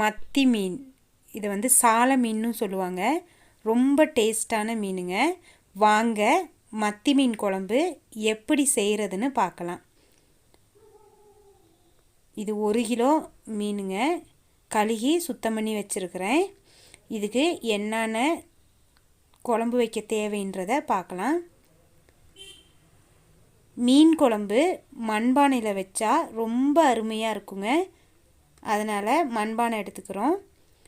மத்தி மீன். இதை வந்து சால மீன்னு சொல்லுவாங்க. ரொம்ப டேஸ்டான மீனுங்க. வாங்க மத்தி மீன் குழம்பு எப்படி செய்கிறதுன்னு பார்க்கலாம். இது ஒரு கிலோ மீனுங்க. கழுகி சுத்தம் பண்ணி வச்சுருக்கிறேன். இதுக்கு என்னென்ன குழம்பு வைக்க தேவைன்றதை பார்க்கலாம். மீன் குழம்பு மண்பானையில் வச்சா ரொம்ப அருமையாக இருக்குங்க. அதனால் மண்பானை எடுத்துக்கிறோம்.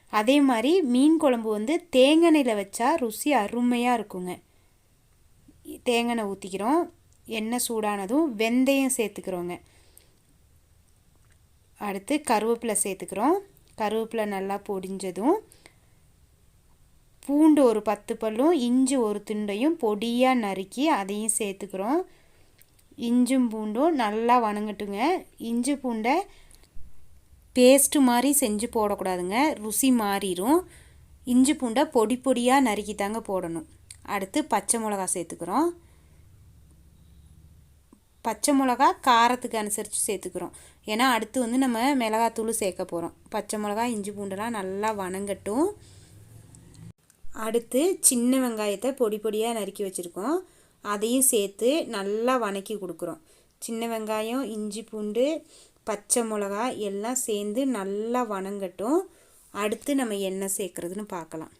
அதே மாதிரி மீன் குழம்பு வந்து தேங்காயில் வச்சா ருசி அருமையாக இருக்குங்க. தேங்காய் ஊற்றிக்கிறோம் எண்ணெய் சூடானதும் வெந்தயம் சேர்த்துக்கிறோங்க. அடுத்து கருவேப்பிலை சேர்த்துக்கிறோம். கருவேப்பிலை நல்லா பொடிஞ்சதும் பூண்டு ஒரு பத்து பல்லும் இஞ்சி ஒரு துண்டையும் பொடியாக நறுக்கி அதையும் சேர்த்துக்கிறோம். இஞ்சும் பூண்டும் நல்லா வணங்கட்டுங்க. இஞ்சி பூண்டை பேஸ்ட்டு மாதிரி செஞ்சு போடக்கூடாதுங்க. ருசி மாறிடும் இஞ்சி பூண்டை பொடி பொடியாக நறுக்கி தாங்க போடணும். அடுத்து பச்சை மிளகா சேர்த்துக்கிறோம். பச்சை மிளகா காரத்துக்கு அனுசரித்து சேர்த்துக்கிறோம். ஏன்னா அடுத்து வந்து நம்ம மிளகாத்தூள் சேர்க்க போகிறோம் பச்சை மிளகா இஞ்சி பூண்டெல்லாம் நல்லா வணங்கட்டும். அடுத்து சின்ன வெங்காயத்தை பொடி பொடியாக நறுக்கி வச்சுருக்கோம். அதையும் சேர்த்து நல்லா வணக்கி கொடுக்குறோம். சின்ன வெங்காயம் இஞ்சி பூண்டு பச்சை மிளகா எல்லாம் சேர்ந்து நல்லா வணங்கட்டும். அடுத்து நம்ம எண்ணெய் சேர்க்குறதுன்னு பார்க்கலாம்.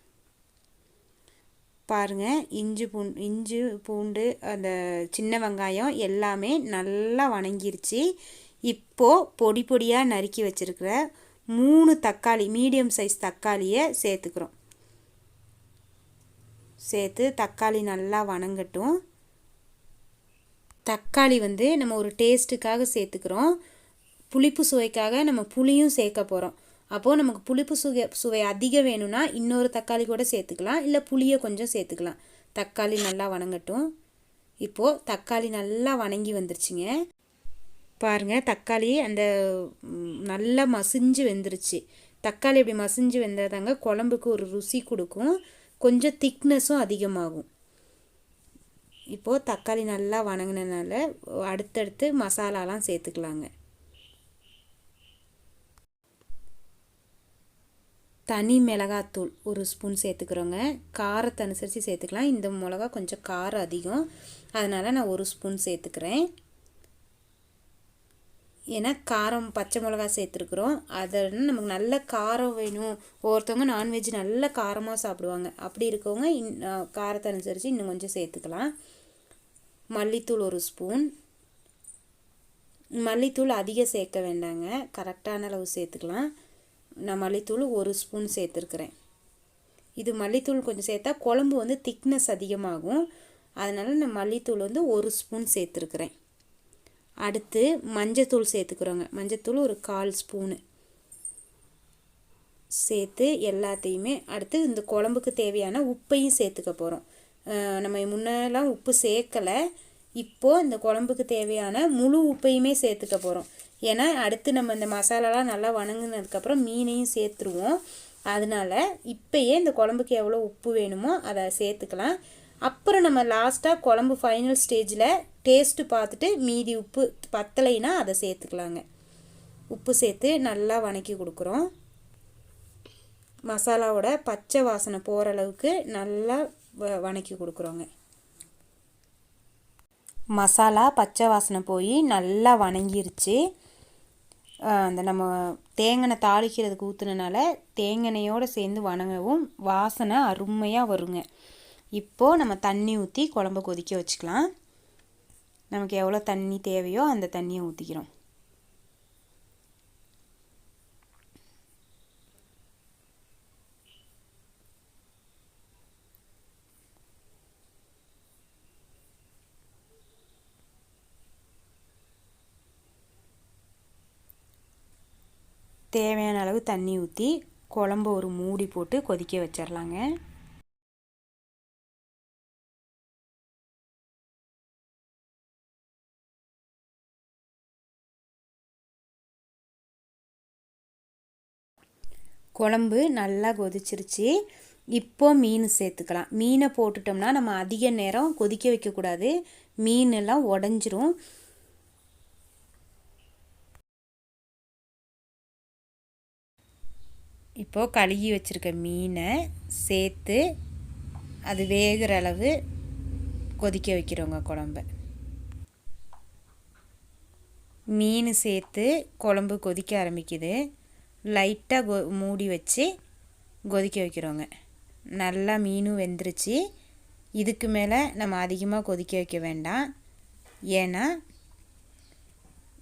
பாருங்கள் இஞ்சி பூ இஞ்சி பூண்டு அந்த சின்ன வெங்காயம் எல்லாமே நல்லா வணங்கிருச்சு. இப்போது பொடி பொடியாக நறுக்கி வச்சுருக்கிற மூணு தக்காளி மீடியம் சைஸ் தக்காளியை சேர்த்துக்கிறோம். சேர்த்து தக்காளி நல்லா வணங்கட்டும். தக்காளி வந்து நம்ம ஒரு டேஸ்ட்டுக்காக சேர்த்துக்கிறோம். புளிப்பு சுவைக்காக நம்ம புளியும் சேர்க்க போகிறோம் அப்போது நமக்கு புளிப்பு சுவை சுவை அதிகம் வேணும்னா இன்னொரு தக்காளி கூட சேர்த்துக்கலாம். இல்லை புளியை கொஞ்சம் சேர்த்துக்கலாம். தக்காளி நல்லா வணங்கட்டும். இப்போது தக்காளி நல்லா வணங்கி வந்துருச்சுங்க. பாருங்கள் தக்காளி அந்த நல்லா மசிஞ்சு வெந்துருச்சு. தக்காளி இப்படி மசிஞ்சு வெந்தாதாங்க குழம்புக்கு ஒரு ருசி கொடுக்கும். கொஞ்சம் திக்னஸும் அதிகமாகும். இப்போது தக்காளி நல்லா வணங்கினனால அடுத்தடுத்து மசாலாலாம் சேர்த்துக்கலாங்க. தனி மிளகாத்தூள் ஒரு ஸ்பூன் சேர்த்துக்கிறோங்க. காரத்தை அனுசரித்து சேர்த்துக்கலாம். இந்த மிளகா கொஞ்சம் காரம் அதிகம். அதனால் நான் ஒரு ஸ்பூன் சேர்த்துக்கிறேன். ஏன்னா காரம் பச்சை மிளகா சேர்த்துருக்குறோம். அதை நமக்கு நல்ல காரம் வேணும். ஒருத்தவங்க நான்வெஜ் நல்ல காரமாக சாப்பிடுவாங்க. அப்படி இருக்கவங்க இன் காரத்தை அனுசரித்து இன்னும் கொஞ்சம் சேர்த்துக்கலாம். மல்லித்தூள் ஒரு ஸ்பூன். மல்லித்தூள் அதிகம் சேர்க்க வேண்டாங்க. கரெக்டான அளவு சேர்த்துக்கலாம். நான் மல்லித்தூள் ஒரு ஸ்பூன் சேர்த்துருக்குறேன். இது மல்லித்தூள் கொஞ்சம் சேர்த்தா குழம்பு வந்து திக்னஸ் அதிகமாகும். அதனால் நான் மல்லித்தூள் வந்து ஒரு ஸ்பூன் சேர்த்துருக்குறேன். அடுத்து மஞ்சத்தூள் சேர்த்துக்கிறோங்க. மஞ்சத்தூள் ஒரு கால் ஸ்பூனு. சேர்த்து எல்லாத்தையுமே அடுத்து இந்த குழம்புக்கு தேவையான உப்பையும் சேர்த்துக்க போகிறோம் நம்ம முன்னெல்லாம் உப்பு சேர்க்கலை. இப்போது இந்த குழம்புக்கு தேவையான முழு உப்பையுமே சேர்த்துக்க போகிறோம் ஏன்னா அடுத்து நம்ம இந்த மசாலாலாம் நல்லா வணங்கினதுக்கப்புறம் மீனையும் சேர்த்துருவோம். அதனால் இப்போயே இந்த குழம்புக்கு எவ்வளோ உப்பு வேணுமோ அதை சேர்த்துக்கலாம். அப்புறம் நம்ம லாஸ்ட்டாக குழம்பு ஃபைனல் ஸ்டேஜில் டேஸ்ட்டு பார்த்துட்டு மீதி உப்பு பத்தலைன்னா அதை சேர்த்துக்கலாங்க. உப்பு சேர்த்து நல்லா வணக்கி கொடுக்குறோம். மசாலாவோட பச்சை வாசனை போகிற அளவுக்கு நல்லா வணக்கி கொடுக்குறோங்க. மசாலா பச்சை வாசனை போய் நல்லா வணங்கிருச்சு. அந்த நம்ம தேங்காய் தாளிக்கிறதுக்கு ஊற்றுனனால தேங்காயோடு சேர்ந்து வணங்கவும் வாசனை அருமையாக வருங்க. இப்போது நம்ம தண்ணி ஊற்றி குழம்பு கொதிக்க வச்சுக்கலாம். நமக்கு எவ்வளோ தண்ணி தேவையோ அந்த தண்ணியை ஊற்றிக்கிறோம் தேவையான அளவு தண்ணி ஊற்றி குழம்பு ஒரு மூடி போட்டு கொதிக்க வச்சிடலாங்க குழம்பு நல்லா கொதிச்சிருச்சு. இப்போ மீன் சேர்த்துக்கலாம். மீனை போட்டுட்டோம்னா நம்ம அதிக நேரம் கொதிக்க வைக்கக்கூடாது. மீன் எல்லாம் உடஞ்சிரும். இப்போது கழுகி வச்சுருக்க மீனை சேர்த்து அது வேகிற அளவு கொதிக்க வைக்கிறோங்க குழம்ப. மீன் சேர்த்து குழம்பு கொதிக்க ஆரம்பிக்குது. லைட்டாக கொ மூடி வச்சு கொதிக்க வைக்கிறோங்க. நல்லா மீனும் வெந்துருச்சு. இதுக்கு மேலே நம்ம அதிகமாக கொதிக்க வைக்க வேண்டாம். ஏன்னா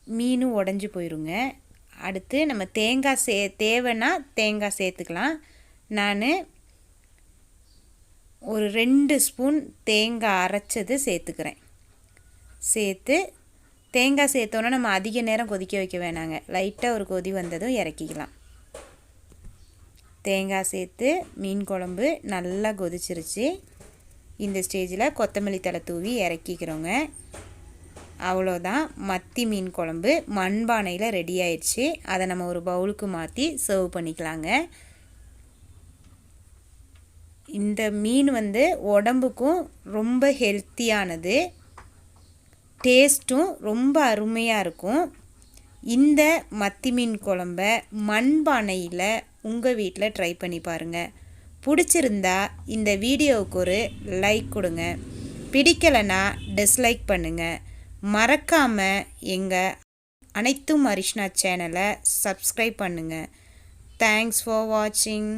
மீனும் உடஞ்சி போயிருங்க. அடுத்து நம்ம தேங்காய் சே தேவைன்னா தேங்காய் சேர்த்துக்கலாம். நான் ஒரு ரெண்டு ஸ்பூன் தேங்காய் அரைச்சது சேர்த்துக்கிறேன். சேர்த்து தேங்காய் சேர்த்தோன்னா நம்ம அதிக நேரம் கொதிக்க வைக்க வேணாங்க. லைட்டாக ஒரு கொதி வந்ததும் இறக்கிக்கலாம். தேங்காய் சேர்த்து மீன் குழம்பு நல்லா கொதிச்சிருச்சு. இந்த ஸ்டேஜில் கொத்தமல்லி தலை தூவி இறக்கிக்கிறோங்க. அவ்வளோதான். மத்தி மீன் குழம்பு மண்பானையில் ரெடி ஆயிடுச்சு. அதை நம்ம ஒரு பவுலுக்கு மாற்றி சர்வ் பண்ணிக்கலாங்க. இந்த மீன் வந்து உடம்புக்கும் ரொம்ப ஹெல்த்தியானது டேஸ்ட்டும் ரொம்ப அருமையாக இருக்கும். இந்த மத்தி மீன் குழம்ப மண்பானையில் உங்கள் வீட்டில் ட்ரை பண்ணி பாருங்கள் பிடிச்சிருந்தா இந்த வீடியோவுக்கு ஒரு லைக் கொடுங்க. பிடிக்கலைன்னா டிஸ்லைக் பண்ணுங்கள் மறக்காமல் எங்கள் அனைத்தும் அரிஷ்னா சேனலை சப்ஸ்கிரைப் பண்ணுங்கள் தேங்க்ஸ் ஃபார் வாட்சிங்